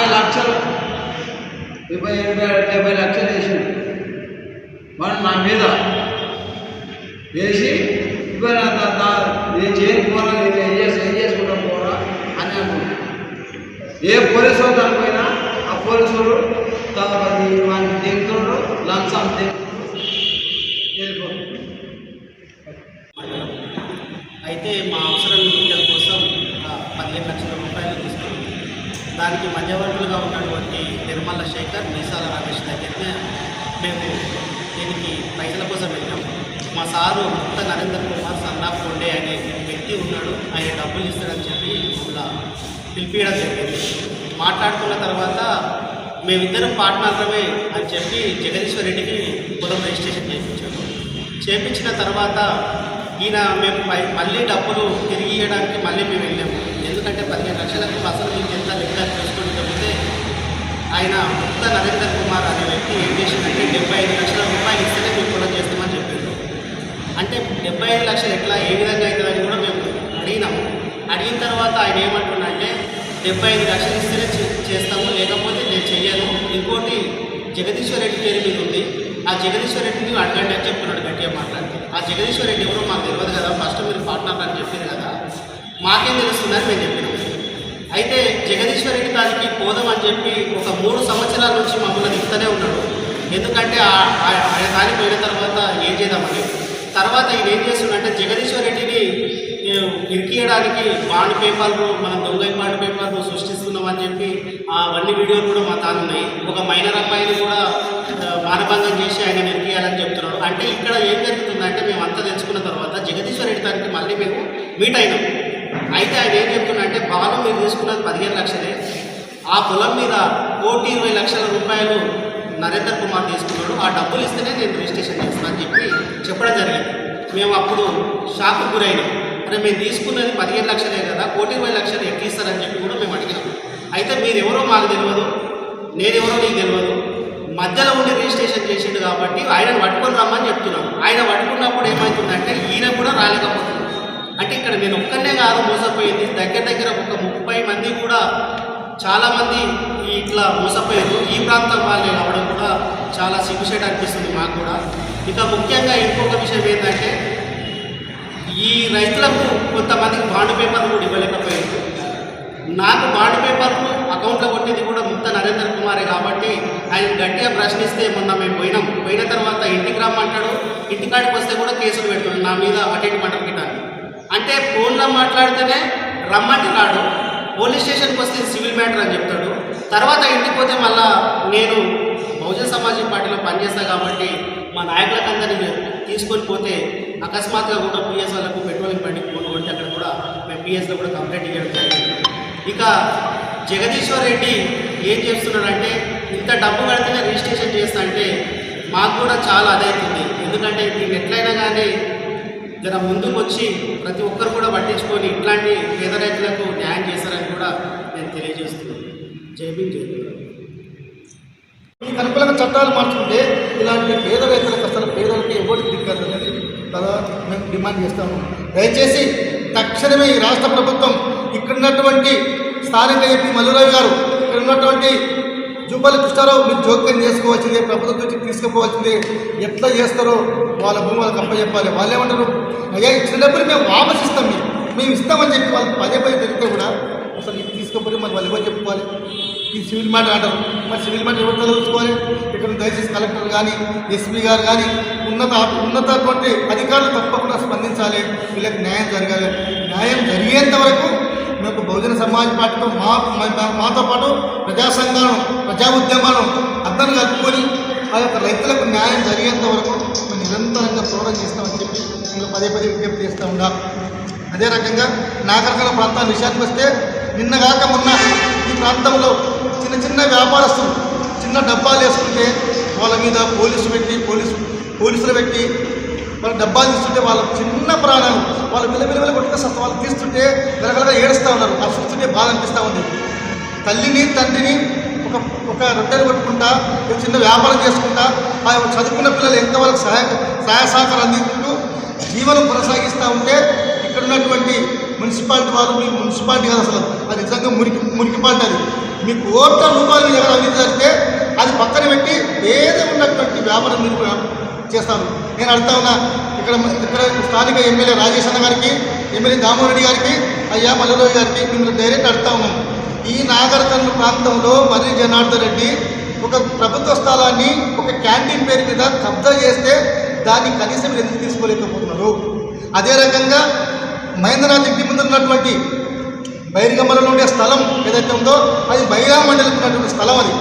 అరవై లక్షలు డెబ్బై ఎనభై డెబ్బై లక్షలు వేసిండు వాడు నా మీద వేసి ఇవాళ నేను చేయని పోరా నేను ఏం చేసి ఏం చేసుకుంటాను పోరా అని అనుకుంటున్నాను ఏ పోలీసు వాళ్ళు పోయినా ఆ పోలీసు వాళ్ళు అది వాడిని దిగుతుండ్రు లంచం దిగుతుండ్రు అయితే మా అవసరం నిమిత్తం కోసం ఒక పదిహేను లక్షల రూపాయలు తీసుకున్నాం దానికి మధ్యవర్తులుగా ఉన్నటువంటి నిర్మల శేఖర్ మీసాల రమేష్ దగ్గరనే మేము దీనికి పైసల కోసం వెళ్ళాం. మా సారు ముక్త నరేంద్ర కుమార్ సన్నా కొండే అనే వ్యక్తి ఉన్నాడు. ఆయన డబ్బులు ఇస్తాడని చెప్పి ఇలా పిలిపించడం జరిగింది. మాట్లాడుకున్న తర్వాత మేమిద్దరం పార్ట్నర్లమే అని చెప్పి జగదీశ్వర్ రెడ్డికి పొలం రిజిస్ట్రేషన్ చేయించాము చేపించిన తర్వాత ఈయన మేము మళ్ళీ డబ్బులు తిరిగి ఇవ్వడానికి మళ్ళీ మేము వెళ్ళాము. ఎందుకంటే పదిహేను లక్షలకు అసలు మీకు ఎంత లెక్క చూసుకుంటూ చెబితే ఆయన ముక్త నరేంద్ర కుమార్ అనే వ్యక్తి ఏం చేసిందంటే డెబ్బై ఐదు లక్షల రూపాయలు ఇస్తేనే మేము పొలం చేస్తామని చెప్పిండు. అంటే డెబ్బై ఐదు లక్షలు ఎట్లా ఏ విధంగా అవుతుందని కూడా మేము అడిగినాము అడిగిన తర్వాత ఆయన ఏమంటుండంటే డెబ్బై ఐదు లక్షలు ఇస్తేనే చేస్తాము లేకపోతే నేను చెయ్యను. ఇంకోటి జగదీశ్వర్ రెడ్డి పేరు మీద ఉంది. ఆ జగదీశ్వర్ రెడ్డిని అడగండి అని చెప్తున్నాడు గట్టిగా మాట్లాడితే. ఆ జగదీశ్వర్ రెడ్డి ఎవరో మాకు తెలియదు కదా ఫస్ట్ మీరు పార్ట్నర్ అని చెప్పింది కదా. మాకేం తెలుస్తుందని మేము చెప్పినాం. అయితే జగదీశ్వర్ రెడ్డి దానికి పోదామని చెప్పి ఒక మూడు సంవత్సరాల నుంచి మమ్మల్ని ఇస్తూనే ఉన్నాడు. ఎందుకంటే ఆ- ఆయన దానికి పోయిన తర్వాత ఏం చేద్దామని. తర్వాత ఈయన ఏం చేస్తున్నాడంటే జగదీశ్వర రెడ్డిని ఇరికియడానికి బాండ్ పేపర్లు మనం దొంగ బాండ్ పేపర్లు సృష్టిస్తున్నామని చెప్పి అవన్నీ వీడియోలు కూడా మా తాను ఉన్నాయి. ఒక మైనర్ అబ్బాయిని కూడా మానభంగం చేసి ఆయన ఇరికియాలని చెప్తున్నాడు. అంటే ఇక్కడ ఏం జరుగుతుందంటే మేము అంతా తెలుసుకున్న తర్వాత జగదీశ్వర రెడ్డి దానికి మళ్ళీ మేము మీట్ అయినాం. అయితే ఆయన ఏం చెప్తున్నా అంటే బాలం మీరు తీసుకున్నది పదిహేను లక్షలే. ఆ పొలం మీద కోటి ఇరవై లక్షల రూపాయలు నరేంద్ర కుమార్ తీసుకున్నాడు. ఆ డబ్బులు ఇస్తేనే నేను రిజిస్ట్రేషన్ చేస్తాను అని చెప్పి చెప్పడం జరిగింది. మేము అప్పుడు షాక్ గురైనాం. అరే మేము తీసుకున్నది పదిహేను లక్షలే కదా కోటి ఇరవై లక్షలు ఎక్కిస్తారని చెప్పి కూడా మేము అడిగాం అయితే మీరెవరో మాకు తెలియదు నేనెవరో నీకు తెలియదు మధ్యలో ఉండి రిజిస్ట్రేషన్ చేసిండు కాబట్టి ఆయన పట్టుకొని రమ్మని చెప్తున్నాం. ఆయన పట్టుకున్నప్పుడు ఏమవుతుందంటే ఈయన కూడా రాలేకపోతుంది అంటే ఇక్కడ నేను ఒక్కనే కాదు మోసపోయింది. దగ్గర దగ్గర ఒక ముప్పై మంది కూడా చాలామంది ఇట్లా మోసపోయారు. ఈ ప్రాంతం వాళ్ళే రావడం కూడా చాలా సిగ్గుసేట్ అనిపిస్తుంది మాకు కూడా. ఇక ముఖ్యంగా ఇంకొక విషయం ఏంటంటే ఈ రైతులకు కొంతమందికి బాండ్ పేపర్లు కూడా ఇవ్వలేకపోయారు. నాకు బాండ్ పేపర్లు అకౌంట్లో కొట్టింది కూడా ముక్త నరేంద్ర కుమారే కాబట్టి ఆయన గట్టిగా ప్రశ్నిస్తే మొన్న మేము పోయినాం. పోయిన తర్వాత ఇంటికి రమ్మంటాడు. ఇంటికాడికి వస్తే కూడా కేసులు పెడుతున్నాడు. నా మీద అటెండ్ మటర్ గిటాను అంటే ఫోన్లో మాట్లాడితేనే రమ్మంటే రాడు. పోలీస్ స్టేషన్కి వస్తే సివిల్ మ్యాటర్ అని చెప్తాడు. తర్వాత ఇంటికి పోతే మళ్ళా నేను బహుజన్ సమాజ్ పార్టీలో పనిచేస్తాను కాబట్టి మా నాయకులకందరినీ తీసుకొని పోతే అకస్మాత్తుగా కూడా పిఎస్ వాళ్ళకు పెట్రోలింగ్ బండికి ఫోన్ కొట్టి అక్కడ కూడా మేము పిఎస్లో కూడా కంప్లైంట్ ఇవ్వడం జరిగింది. ఇక జగదీశ్వర్ రెడ్డి ఏం చేస్తున్నాడంటే ఇంత డబ్బు కడితేనే రిజిస్ట్రేషన్ చేస్తా అంటే మాకు కూడా చాలా అదవుతుంది ఎందుకంటే దీన్ని ఎట్లయినా కానీ జర ముందుకు వచ్చి ప్రతి ఒక్కరు కూడా పట్టించుకొని ఇట్లాంటి పేద రైతులకు న్యాయం చేస్తారని కూడా నేను తెలియజేస్తున్నాను. జైబీ జైబీ ఈ కనుకలకు అనుకూలంగా చట్టాలు మార్చుకుంటే ఇలాంటి పేద రైతులకు అసలు పేదలకి ఎవరికి దిక్కదు కదా మేము డిమాండ్ చేస్తాము. దయచేసి తక్షణమే ఈ రాష్ట్ర ప్రభుత్వం ఇక్కడ ఉన్నటువంటి స్థానిక ఎంపీ మల్లురావు గారు ఇక్కడ ఉన్నటువంటి జూపల్లి కృష్ణారావు మీరు జోక్యం చేసుకోవాల్సిందే ప్రభుత్వం నుంచి తీసుకుపోవాల్సిందే. ఎట్లా చేస్తారో వాళ్ళ భూమి వాళ్ళకి అప్పచెప్పాలి. వాళ్ళు ఏమంటారు? అయ్యా ఇచ్చిన డబ్బులు మేము వాపస్ ఇస్తాం మీకు. మేము ఇస్తామని చెప్పి వాళ్ళు పదే పదే తెలిపితే కూడా అసలు ఇది తీసుకపోతే మరి వాళ్ళు ఎవరు చెప్పుకోవాలి? ఈ సివిల్ మ్యాటర్ అంటారు. మరి సివిల్ మ్యాటర్ ఎవరు చదువుకోవాలి? ఇక్కడ దయచేసి కలెక్టర్ కానీ ఎస్పీ గారు కానీ ఉన్నత ఉన్నతటువంటి అధికారులు తప్పకుండా స్పందించాలి. వీళ్ళకి న్యాయం జరగాలి. న్యాయం జరిగేంత వరకు మేము బహుజన సమాజ్ పార్టీతో మా మాతో పాటు ప్రజా సంఘాలను ప్రజా ఉద్యమాలను అర్థం కలుపుకొని ఆ యొక్క రైతులకు న్యాయం జరిగేంత వరకు మేము నిరంతరంగా పోరాటం చేస్తామని చెప్పి మేము పదే పదే విజ్ఞప్తి చేస్తూ ఉన్నాం. అదే రకంగా నాగరికల ప్రాంతాల విషయానికి వస్తే నిన్నగాక మొన్న ఈ ప్రాంతంలో చిన్న చిన్న వ్యాపారస్తులు చిన్న డబ్బాలు వేసుకుంటే వాళ్ళ మీద పోలీసు పెట్టి పోలీసు పోలీసులు పెట్టి వాళ్ళు డబ్బాలు తీస్తుంటే వాళ్ళ చిన్న ప్రాణాలు వాళ్ళు విలవిలవిల కొట్టుకు సస్త వాళ్ళు తీస్తుంటే వెలగలగా ఏడుస్తూ ఉన్నారు అది చూస్తుంటే బాధ అనిపిస్తూ ఉంది తల్లిని తండ్రిని ఒక ఒక రొట్టెలు కొట్టుకుంటా ఒక చిన్న వ్యాపారం చేసుకుంటా ఆ చదువుకున్న పిల్లలు ఎంతవరకు సహాయ సహాయ సహకారం అందించుకుంటూ జీవనం కొనసాగిస్తూ ఉంటే ఇక్కడ ఉన్నటువంటి మున్సిపాలిటీ వాళ్ళు మీ మున్సిపాలిటీ కాదు అసలు అది నిజంగా మురికి మురికిపాలిటీ అది మీ కోట్ల రూపాయలు మీ దగ్గర అవినీతి అది పక్కన పెట్టి ఏదో ఉన్నటువంటి వ్యాపారం మీరు చేస్తాను నేను అడుగుతా ఉన్నా ఇక్కడ ఇక్కడ స్థానిక ఎమ్మెల్యే రాజేష్ అన్న గారికి ఎమ్మెల్యే దామోరెడ్డి గారికి అయ్యా మల్లరావు గారికి మిమ్మల్ని డైరెక్ట్ అడుగుతా ఉన్నాం. ఈ నాగరికర్ణ ప్రాంతంలో మర్రి జనార్దన్ రెడ్డి ఒక ప్రభుత్వ స్థలాన్ని ఒక క్యాంటీన్ పేరు మీద కబ్జా చేస్తే దాన్ని కనీసం ఎందుకు తీసుకోలేకపోతున్నారు? అదే రకంగా మహేంద్రనాథ్ ఇంటి ముందు ఉన్నటువంటి బైరిగమ్మలలో ఉండే స్థలం ఏదైతే ఉందో అది మహిళా మండలికి ఉన్నటువంటి స్థలం అది.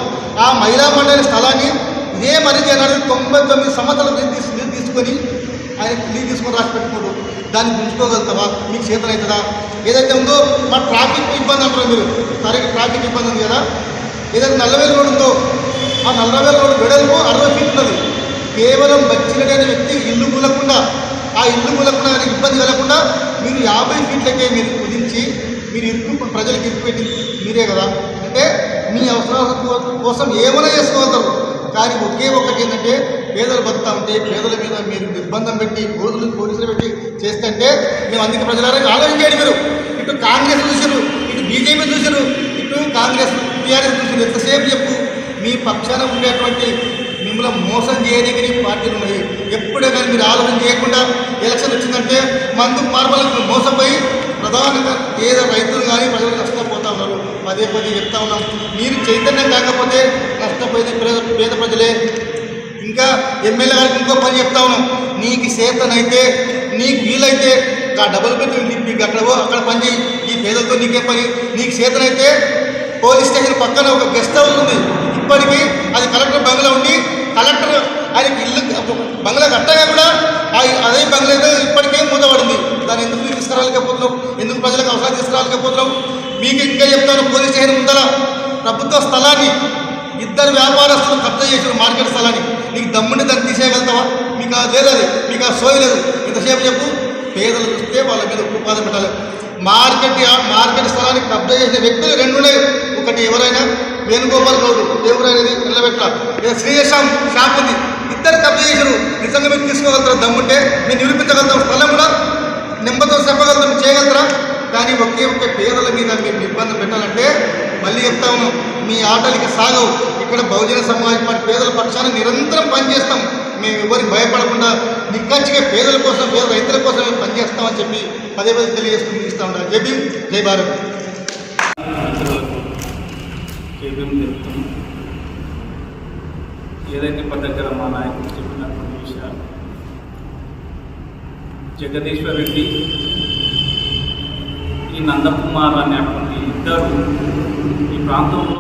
ఆ మహిళా మండలి స్థలాన్ని ఇదే మరి జనాలు తొంభై తొమ్మిది సంవత్సరాలు తీసుకుంది తీసుకొని ఆయన లీవ్ తీసుకొని రాసి పెట్టుకోడు. దాన్ని ఉంచుకోగలుగుతావా మీకు చేతన అవుతుందా ఏదైతే ఉందో మా ట్రాఫిక్ ఇబ్బంది అంటారు మీరు. సరే ట్రాఫిక్ ఇబ్బంది ఉంది కదా? ఏదైతే నల్లవేలు రోడ్ ఉందో ఆ నల్లవేలు రోడ్ వెడల్పు అరవై ఫీట్ ఉన్నది. కేవలం బచ్చినటైన వ్యక్తి ఇల్లు మూలకుండా ఆ ఇల్లు మూలకుండా ఆయనకి ఇబ్బంది కలగకుండా మీరు యాభై ఫీట్లకే మీరు కుదించి మీరు ఇరుకు ప్రజలకు ఇరుకు పెట్టి మీరే కదా? అంటే మీ అవసరాల కోసం ఏమైనా చేసుకోగలుగుతారు. కానీ ఒకే ఒక్కటి ఏంటంటే పేదలు బతుకుతా ఉంటే పేదల మీద మీరు నిర్బంధం పెట్టి పోలీసులు పోలీసులు పెట్టి చేస్తుంటే మేము అందుకే ప్రజలారా ఆలోచించేయండి మీరు. ఇటు కాంగ్రెస్ చూసారు ఇటు బీజేపీ చూసారు ఇటు కాంగ్రెస్ టీఆర్ఎస్ చూసారు ఎంతసేపు చెప్పు మీ పక్షాన ఉండేటువంటి మిమ్మల్ని మోసం చేయడానికి పార్టీలు ఉన్నాయి. ఎప్పుడే కానీ మీరు ఆలోచన చేయకుండా ఎలక్షన్ వచ్చిందంటే మందు మార్పులకు మోసపోయి ప్రధానంగా పేద రైతులు కానీ ప్రజలు నష్టపోతా ఉన్నారు. పదే పదే చెప్తా ఉన్నాం. మీరు చైతన్యం కాకపోతే నష్టపోయేది పేద ప్రజలే. ఇంకా ఎమ్మెల్యే గారికి ఇంకో పని చెప్తా ఉన్నాం. నీకు చేతనైతే నీకు వీలైతే ఆ డబుల్ బెడ్రూమ్ నీకు అక్కడ అక్కడ పని చేయి ఈ పేదలతో నీకే పని. నీకు చేతనైతే పోలీస్ స్టేషన్ పక్కన ఒక గెస్ట్ హౌస్ ఉంది. ఇప్పటికీ అది కలెక్టర్ బంగ్లా ఉండి కలెక్టర్ ఆయనకి ఇల్లు బంగ్లా కట్టగా కూడా అదే బంగ్లా అయితే ఇప్పటికే మూతపడింది దాన్ని ఎందుకు మీరు తీసుకురాలేకపోతున్నాం ఎందుకు ప్రజలకు అవసరం తీసుకురాలేకపోతున్నాం మీకు ఇంకా చెప్తాను పోలీస్ స్టేషన్ ముందర ప్రభుత్వ స్థలాన్ని ఇద్దరు వ్యాపారస్తులు కబ్జా చేసిన మార్కెట్ స్థలాన్ని. నీకు దమ్ముని దాన్ని తీసేయగలుగుతావా? మీకు అది లేదు అది మీకు ఆ సోయి లేదు. ఇంతసేపు చెప్పు. పేదలు చూస్తే వాళ్ళ మీద ఉపాధి పెట్టాలి. మార్కెట్ మార్కెట్ స్థలానికి కబ్జా చేసిన వ్యక్తులు రెండు ఉన్నాయి ఒకటి ఎవరైనా వేణుగోపాల్ గౌడ్ ఎవరైనది నిలబెట్ట లేదా శ్రీయశాం షాప్ ఉంది. ఇద్దరు కబ్జా చేశారు. నిజంగా మీరు తీసుకోగలుగుతారు? దమ్ముంటే మీరు నిరూపించగలుగుతాం స్థలం కూడా నెంబర్తో చెప్పగలుగుతాం చేయగలుగుతారా? కానీ ఒకే ఒకే పేదల మీద మీరు నిబంధన పెట్టాలంటే మళ్ళీ చెప్తా ఉన్నాం మీ ఆటలకి సాగవు. ఇక్కడ బహుజన సమాజ్ పార్టీ పేదల పక్షాన నిరంతరం పనిచేస్తాం. మేము ఎవరికి భయపడకుండా నిక్కచ్చిగా పేదల కోసం పేద రైతుల కోసం మేము పనిచేస్తామని చెప్పి పదే పదే తెలియజేస్తూ ఇస్తాం ఉంటాం. జై జై భారత్. ఏదైతే ఇప్పటి మా నాయకుడు చెప్పినటువంటి విషయాలు. జగదీశ్వర్ రెడ్డి ఈ నందకుమార్ అనేటువంటి ఇద్దరు ఈ ప్రాంతంలో